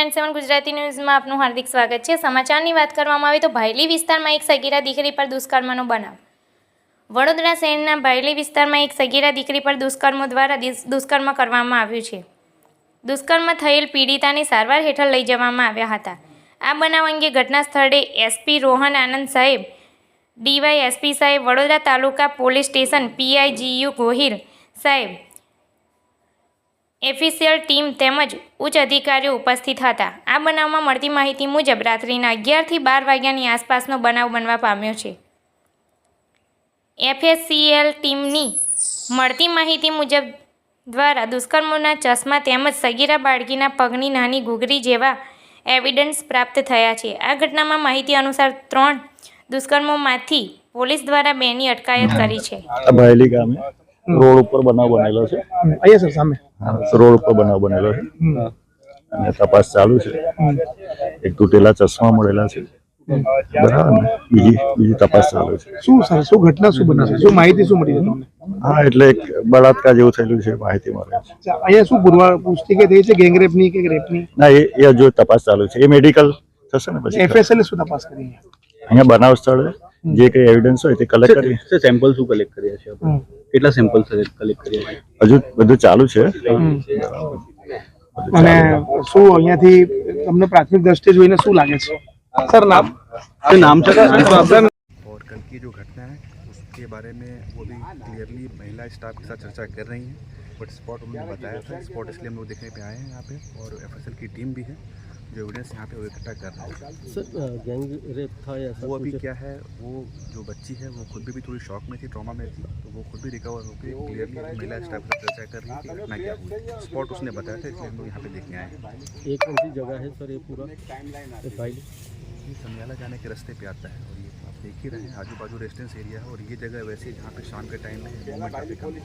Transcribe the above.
Nine seven Gujarati ન્યૂઝમાં આપનું હાર્દિક સ્વાગત છે. સમાચારની વાત કરવામાં આવે તો ભાયલી વિસ્તારમાં એક સગીરા દીકરી પર દુષ્કર્મનો બનાવ. વડોદરા શહેરના ભાયલી વિસ્તારમાં એક સગીરા દીકરી પર દુષ્કર્મો દ્વારા દુષ્કર્મ કરવામાં આવ્યું છે. દુષ્કર્મ થયેલ પીડિતાને સારવાર હેઠળ લઈ જવામાં આવ્યા હતા. આ બનાવ અંગે ઘટના સ્થળે એસપી રોહન આનંદ સાહેબ, ડીવાય એસપી સાહેબ, Vadodara taluka police station P I G U Gohil સાહેબ એફિશિયલ ટીમ તેમજ ઉચ્ચ અધિકારીઓ ઉપસ્થિત હતા. આ બનાવમાં મળતી માહિતી મુજબ રાત્રિના અગિયારથી બાર વાગ્યાની આસપાસનો બનાવ બનવા પામ્યો છે. એફએસસીએલ ટીમની મળતી માહિતી મુજબ દ્વારા દુષ્કર્મોના ચશ્મા તેમજ સગીરા બાળકીના પગની નાની ઘૂઘરી જેવા એવિડન્સ પ્રાપ્ત થયા છે. આ ઘટનામાં માહિતી અનુસાર ત્રણ દુષ્કર્મોમાંથી પોલીસ દ્વારા બેની અટકાયત કરી છે. રોડ ઉપર બનાવ બનેલો છે. અહીંયા સર સામે. રોડ ઉપર બનાવ બનેલો છે. અને તપાસ ચાલુ છે. એક તૂટેલા ચશ્મા મળેલા છે. બરાબર ને? બીજી બીજી તપાસ ચાલુ છે. શું સર શું ઘટના શું બની શું માહિતી શું મળી તમને? હા એટલે એક બળાત્કાર જેવું થયેલું છે માહિતી મળે છે. અહીંયા શું પુરવા પુષ્ટિ કે થઈ છે ગેંગરેપની કે રેપની? ના એ એ હજુ તપાસ ચાલુ છે. એ મેડિકલ થશે ને પછી? એફએસએલ શું તપાસ કરી? અહીંયા? બનાવ સ્થળે જે કઈ એવિડન્સ હોય તે કલેક્ટ કરી સર સેમ્પલ શું કલેક્ટ કર્યા છે આપણે? હમ. કેટલા સેમ્પલ કલેક્ટ કર્યા છે હજુ બધું ચાલુ છે હમ. બધું અને ચાલુ. શું અહીંયાથી તમને પ્રાથમિક દ્રષ્ટિએ જોઈને શું લાગે છે સર નામ શું નામ છે સર और कल की जो घटना है उसके बारे में वो भी क्लियरली महिला स्टाफ के साथ चर्चा कर रही हैं बट स्पॉट उन्होंने बताया था स्पॉट इसलिए हम लोग देखने पे आए हैं यहाँ पे और एफ की टीम भी है जो एविडेंस यहाँ पे वो इकट्ठा कर रहे हैं। सर गैंग रेप था या वो अभी क्या है वो जो बच्ची है वो खुद भी, भी थोड़ी शॉक में थी ट्रॉमा में थी तो वो खुद भी रिकवर होकर क्लियरली महिला स्टाफ के चर्चा कर रही है कि घटना क्या हुई स्पॉट उसने बताया था इसलिए हम लोग यहाँ पे देखने आए हैं। एक कौन सी जगह है सर ये पूरा? ये समियाला जाने के रास्ते पे आता है और ये आप देख ही रहे हैं आजू बाजू रेजिडेंस एरिया है और ये जगह वैसे जहाँ पे शाम के टाइम में मूवमेंट काफ़ी कम है।